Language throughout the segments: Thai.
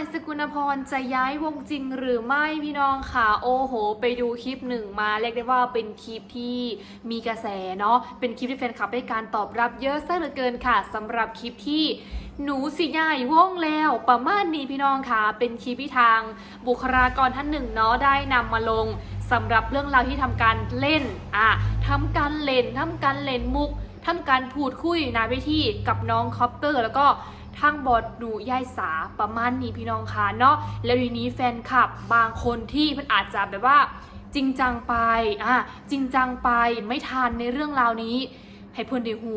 ายสกุณพรจะย้ายวงจริงหรือไม่พี่น้องค่ะ โอ้โห ไปดูคลิปหนึ่งมาเรียกได้ว่าเป็นคลิปที่มีกระแสเนาะเป็นคลิปที่แฟนคลับได้การตอบรับเยอะซะเหลือเกินค่ะสำหรับคลิปที่หนูสิย้ายวงแล้วประมาณนี้พี่น้องค่ะ เป็นคลิปที่ทางบุคลากรท่านหนึ่งเนาะได้นำมาลงสำหรับเรื่องราวที่ทำการเล่นอะทำการเล่นทำการเล่นมุกทำการพูดคุยนาเวทีกับน้องคอปเตอร์ แล้วก็ ทางบอดหนูย่ายสาประมาณนี้พี่น้องค่ะเนาะแล้วทีนี้แฟนคลับบางคนที่มันอาจจะแบบว่า จริงจังไปอะจริงจังไปไม่ทันในเรื่องราวนี้ ให้เพื่อนได้หู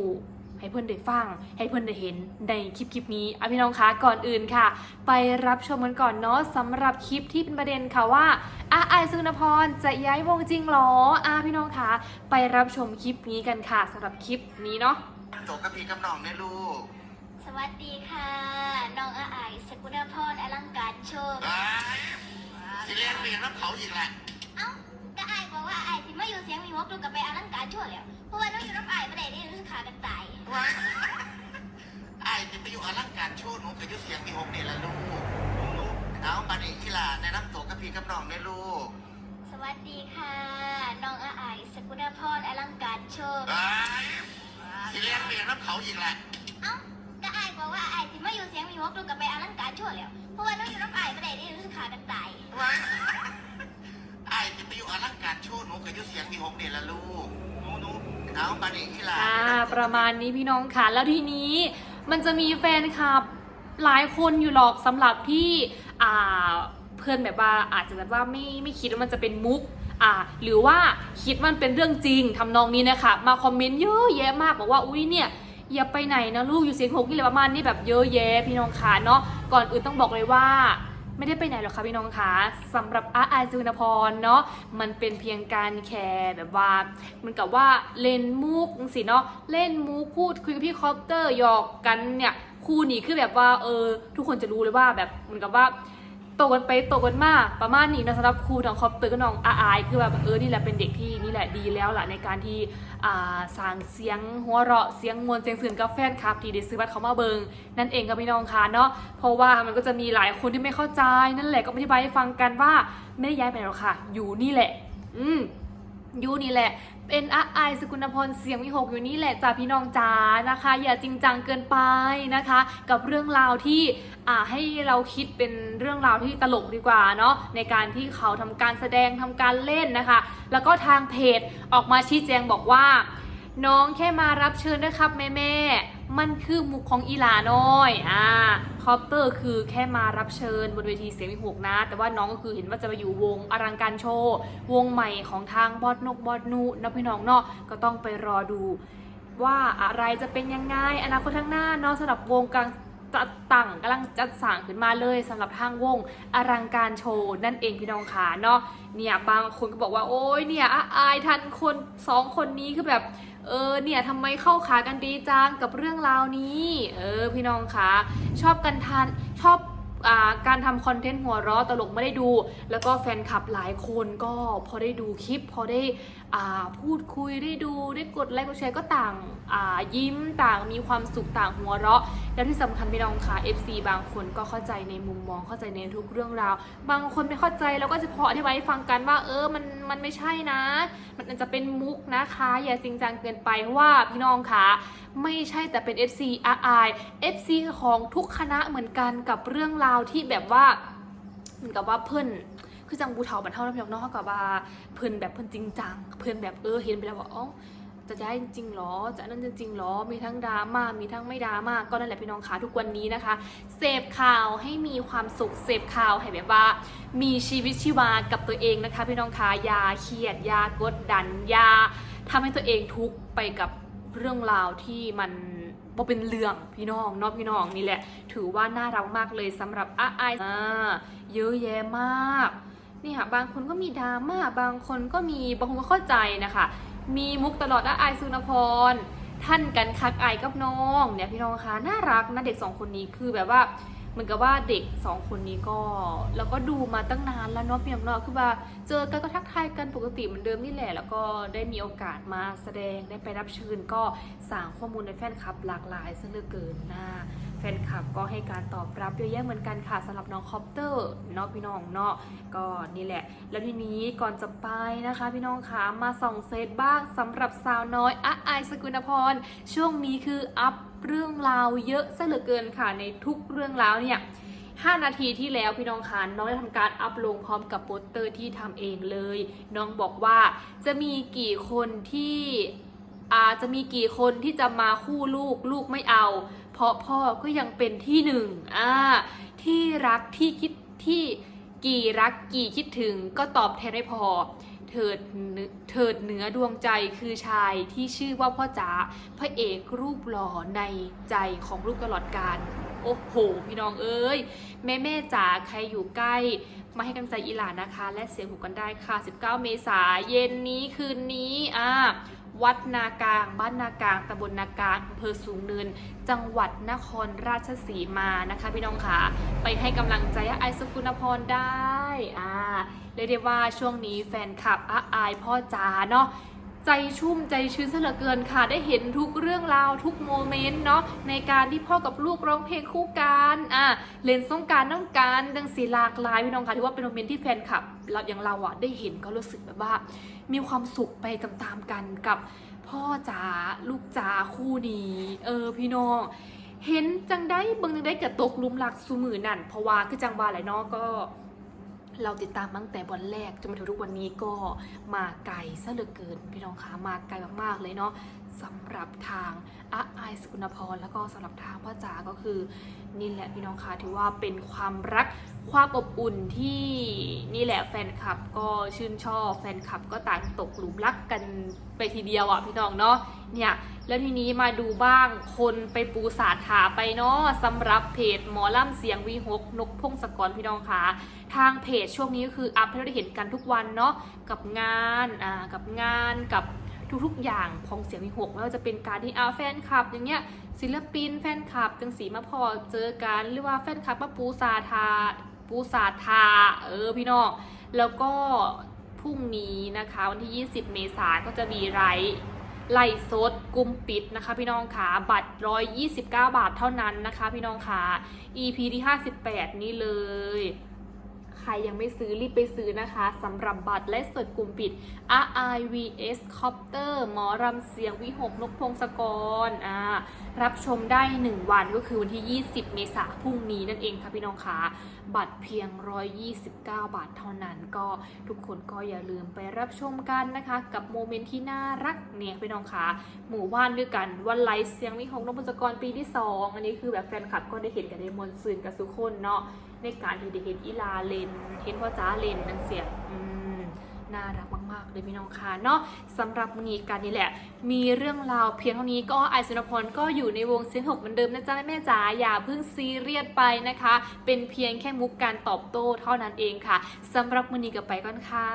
ให้เพื่อนได้ฟัง ให้เพื่อนได้เห็นในคลิปคลิปนี้อะพี่น้องคะก่อนอื่นค่ะ ไปรับชมกันก่อนเนาะสำหรับคลิปที่เป็นประเด็นค่ะว่าอาไอายสุนพรจะย้ายวงจริงหรออะพี่น้องคะไปรับชมคลิปนี้กันค่ะสำหรับคลิปนี้เนาะโตกับพี่กับน้องเนี่ยลูก สวัสดีค่ะ น้องอาไอายสกุณพรอลังการโชคอ้ายสิเรียนเปลี่ยนรับเขาอีกแหละเอ้าก็ไอายบอกว่าไอายสิมาอยู่เสียงมีวกดูกับไปอลังการโชคแล้วเพราะว่าน้องอยู่รับไอายประเดี๋ยวนี้รู้สึกขากันตายว้ายไอ้ที่ไปอยู่อลังการโชว์หนูกับยุเสียงมีหกนี่แหละลูกเอาปานี่อีหล่าแนะนำตัวกับพี่กับน้องเนี่ยลูกสวัสดีค่ะ น้องอาไอายสกุณพรอลังการโชคอ้ายสิเรียนเปลี่ยนรับเขาอีกแหละเอ้าก็ไอาย บอกว่าไอายสิมาอยู่เสียงมีวกดูกับไปอลังการโชคแล้ว เพราะว่าน้องอยู่รับไอายประเดี๋ยวนี้รู้สึกขากันตายว้ายไอ้ที่ไปอยู่อลังการโชว์หนูกับยุเสียงมีหกนี่แหละลูกหนูหนูเอาปานี่อีหล่าอ่าแนนำตัวประมาณนี้พี่น้องค่ะแล้วทีนี้มันจะมีแฟนคลับหลายคนอยู่หรอกสำหรับที่อ่าเพื่อนแบบว่าอาจจะแบบว่าไม่ไม่คิดว่ามันจะเป็นมุกอ่าหรือว่าคิดว่ามันเป็นเรื่องจริงทำนองนี้นะคะ มาคอมเมนต์เยอะแยะมากบอกว่าอุ้ยเนี่ย อย่าไปไหนนะลูกอยู่เสียงหกนี่แหละประมาณนี้แบบเยอะแยะพี่น้องค่ะเนาะก่อนอื่นต้องบอกเลยว่าไม่ได้ไปไหนหรอกค่ะพี่น้องคะสำหรับอาไอซูนพรเนาะมันเป็นเพียงการแคร์แบบว่าเหมันกับว่าเล่นมุกสิเนาะเล่นมุกพูดคุยกับพี่คอปเตอร์หยอกกันเนี่ยคู่นี้คือแบบว่าเออทุกคนจะรู้เลยว่าแบบเหมือนกับว่า ตกันไปโตกันมาประมาณนี้นะสำหรับครูน้องคอปเตอร์ก็น้องอาอายคือแบบเออนี่แหละเป็นเด็กที่นี่แหละดีแล้วล่ะในการที่อ่าสร้างเสียงหัวเราะเสียงมวลเสียงสื่นกับแฟนคลับที่ได้ซื้อบัตรเขามาเบิงนั่นเองกับพี่น้องค่ะเนาะเพราะว่ามันก็จะมีหลายคนที่ไม่เข้าใจนั่นแหละก็อธิบายให้ฟังกันว่าไม่ได้ย้ายไปหรอกค่ะ อยู่นี่แหละ อืม ยูนี่แหละ เป็นอาไอสกุลพรเสียงวิหกอยู่นี่แหละจ้าพี่น้องจ๋านะคะ อย่าจริงจังเกินไปนะคะ กับเรื่องราวที่อ่าให้เราคิดเป็นเรื่องราวที่ตลกดีกว่าเนาะในการที่เขาทำการแสดงทำการเล่นนะคะ แล้วก็ทางเพจออกมาชี้แจงบอกว่า น้องแค่มารับเชิญนะครับแม่แม่ มันคือมุกของอีหลาน้อย อ่า คอปเตอร์คือแค่มารับเชิญบนเวทีเสียงวิหกนะ แต่ว่าน้องก็คือเห็นว่าจะไปอยู่วงอลังการโชว์ วงใหม่ของทางบอดนกบอดนูนะพี่น้องเนาะ ก็ต้องไปรอดู ว่าอะไรจะเป็นยังไง อนาคตข้างหน้าเนาะสำหรับวงกลาง จัดตั้งกำลังจัดสร้างขึ้นมาเลยสำหรับทางวงอลังการโชว์นั่นเองพี่น้องขาเนาะเนี่ยบางคนก็บอกว่าโอ๊ยเนี่ยอาอายทันคนสองคนนี้คือแบบเออเนี่ยทำไมเข้าขากันดีจังกับเรื่องราวนี้เออพี่น้องคะชอบกันทันชอบอการทำคอนเทนต์หัวเราะตลกไม่ได้ดู แล้วก็แฟนคลับหลายคนก็พอได้ดูคลิปพอได้ พูดคุยได้ดูได้กดไลค์กดแชร์ก็ต่างยิ้มต่างมีความสุขต่างหัวเราะ แล้วที่สำคัญพี่น้องค่ะ FC บางคนก็เข้าใจในมุมมองเข้าใจในทุกเรื่องราว บางคนไม่เข้าใจแล้วก็จะพออธิบายให้ฟังกันว่า เออมันมันไม่ใช่นะ มันจะเป็นมุกนะคะ อย่าจริงจังเกินไปว่าพี่น้องคะไม่ใช่แต่เป็น FC RI FC ของทุกคณะเหมือนกันกับเรื่องราวที่แบบว่าเหมือนกับว่าเพื่อน คือจังบูเทาบันเท่านะพี่น้องเนาะกับว่าเพื่อนแบบเพื่อนจริงจังเพื่อนแบบเออเห็นไปแล้วว่าอ๋อจะได้จริงเหรอ จะนั่นจริงเหรอ มีทั้งดราม่า มีทั้งไม่ดราม่า ก็นั่นแหละพี่น้องคะทุกวันนี้นะคะ เสพข่าวให้มีความสุข เสพข่าวให้แบบว่า มีชีวิตชีวากับตัวเองนะคะ พี่น้องคะยาเครียด ยากดดัน ยาทำให้ตัวเองทุกข์ไปกับเรื่องราวที่มันบ่เป็นเรื่องพี่น้องเนาะพี่น้องนี่แหละ ถือว่าน่ารักมากเลยสำหรับอ้ายอ่าเยอะแยะมาก นี่ค่ะบางคนก็มีดราม่าบางคนก็มีบางคนก็เข้าใจนะคะ มีมุกตลอดนะอายสุนพรท่านกันคักอายกับน้องเนี่ยพี่น้องคะน่ารักนะเด็กสองคนนี้คือแบบว่า เหมือนกับว่าเด็กสองคนนี้ก็แล้วก็ดูมาตั้งนานแล้วเนาะพี่น้องเนาะคือว่าเจอกันก็ทักทายกันปกติเหมือนเดิมนี่แหละ แล้วก็ได้มีโอกาสมาแสดงได้ไปรับเชิญก็สร้างข้อมูลในแฟนคลับหลากหลายซะเหลือเกินนะแฟนคลับก็ให้การตอบรับเยอะแยะเหมือนกันค่ะสำหรับน้องคอปเตอร์เนาะพี่น้องเนาะก็นี่แหละ แล้วทีนี้ก่อนจะไปนะคะ พี่น้องคะมาส่องเฟซบ้างสำหรับสาวน้อยอะไอายสกุลพรช่วงนี้คืออัพ เรื่องราวเยอะซะเหลือเกินค่ะในทุกเรื่องราวเนี่ย5 นาทีที่แล้วพี่น้องคะน้องได้ทำการอัพลงพร้อมกับโปสเตอร์ที่ทำเองเลย น้องบอกว่าจะมีกี่คนที่อาจะมีกี่คนที่จะมาคู่ลูกลูกไม่เอา เพราะพ่อก็ยังเป็นที่หนึ่งอ่าที่รักที่คิดที่กี่รักกี่คิดถึงก็ตอบแทนไม่พอ เถิดเถิดเหนือดวงใจคือชายที่ชื่อว่าพ่อจ๋าพระเอกรูปหล่อในใจของลูกตลอดกาลโอ้โห พี่น้องเอ้ย แม่แม่จ๋าใครอยู่ใกล้ มาให้กำลังใจอีหลานนะคะ และเสียงหูกันได้ค่ะ 19 เมษายเย็นนี้คืนนี้อ่า วัดนากลาง บ้านนากลางตำบลนากลางอำเภอสูงเนิน จังหวัดนครราชสีมานะคะ พี่น้องค่ะ ไปให้กำลังใจไอสกุลพรได้อ่าเรียกได้ว่าช่วงนี้แฟนคลับอาอายพ่อจ๋าเนาะ ใจชุ่มใจชื้นซะเหลือเกินค่ะ ได้เห็นทุกเรื่องราวทุกโมเมนต์เนาะในการที่พ่อกับลูกร้องเพลงคู่กันอะเล่นสงการน้องการดังสีหลากหลายพี่น้องค่ะที่ว่าเป็นโมเมนต์ที่แฟนคลับเราอย่างเราอะได้เห็นก็รู้สึกแบบว่า มีความสุขไปตามๆกันกับพ่อจ๋าลูกจ๋าคู่นี้เออพี่น้องเห็นจังได้เบิ่งจังได้กับตกลุมรักสูมือนั่นเพราะว่าคือจังว่าหลายเนอกก็ เราติดตามตั้งแต่วันแรกจนมาถึงทุกวันนี้ก็มาไกลซะเหลือเกินพี่น้องคะมาไกลมากๆเลยเนาะสำหรับทางอาไอสกุณพรแล้วก็สำหรับทางพ่อจ๋าก็คือนี่แหละพี่น้องคะถือว่าเป็นความรัก ความอบอุ่นที่นี่แหละแฟนคลับก็ชื่นชอบแฟนคลับก็ต่างตกหลุมรักกันไปทีเดียวอะพี่น้องเนาะเนี่ยแล้วทีนี้มาดูบ้างคนไปปูสาดหาไปเนาะสำหรับเพจหมอล่ำเสียงวีหกนกพงศกรพี่น้องคะทางเพจช่วงนี้ก็คืออัพให้เราได้เห็นกันทุกวันเนาะกับงานอ่ากับงานกับทุกๆอย่างของเสียงวีหกไม่ว่าจะเป็นการที่เอาแฟนคลับ อย่างเงี้ยศิลปินแฟนคลับจังสีมาพอเจอกันหรือว่าแฟนคลับมาปูสาทา ปูสาทาเออพี่น้องแล้วก็พรุ่งนี้นะคะวันที่ 20 เมษายนก็จะมีไลฟ์ไล่สดกลุ่มปิดนะคะ พี่น้องขาบัตร 129 บาทเท่านั้นนะคะ พี่น้องขา EP ที่ 58 นี้เลย ใครยังไม่ซื้อรีบไปซื้อนะคะสำหรับบัตรและสดกลุ่มปิด RIVS Copter หมอรำเสียงวิหกนกพงศกรอ่ารับชมได้ 1 วันก็คือวันที่ 20 เมษายนพรุ่งนี้นั่นเองค่ะพี่น้องขาบัตรเพียง 129 บาทเท่านั้นก็ทุกคนก็อย่าลืมไปรับชมกันนะคะ กับโมเมนต์ที่น่ารักเนี่ยพี่น้องขาหมู่บ้านด้วยกันวันไลฟ์เสียงวิหกนกพงศกรปีที่ 2 อันนี้คือแบบแฟนคลับก็ได้เห็นกันในมวลซืนกับทุกคนเนาะ ในการที่ได้เห็นอีลาเลนเห็นพ่อจ้าเลนนั่นเสียน่ารักมากๆเลยพี่น้องค่ะเนาะสำหรับวันนี้การนี้แหละ มีเรื่องราวเพียงเท่านี้ก็ไอซ์สุนพรก็อยู่ในวงเสียงหกเหมือนเดิมนะจ๊ะแม่จ๋าอย่าเพิ่งซีเรียสไปนะคะ เป็นเพียงแค่มุกการตอบโต้เท่านั้นเองค่ะสำหรับวันนี้ก็ไปก่อนค่ะ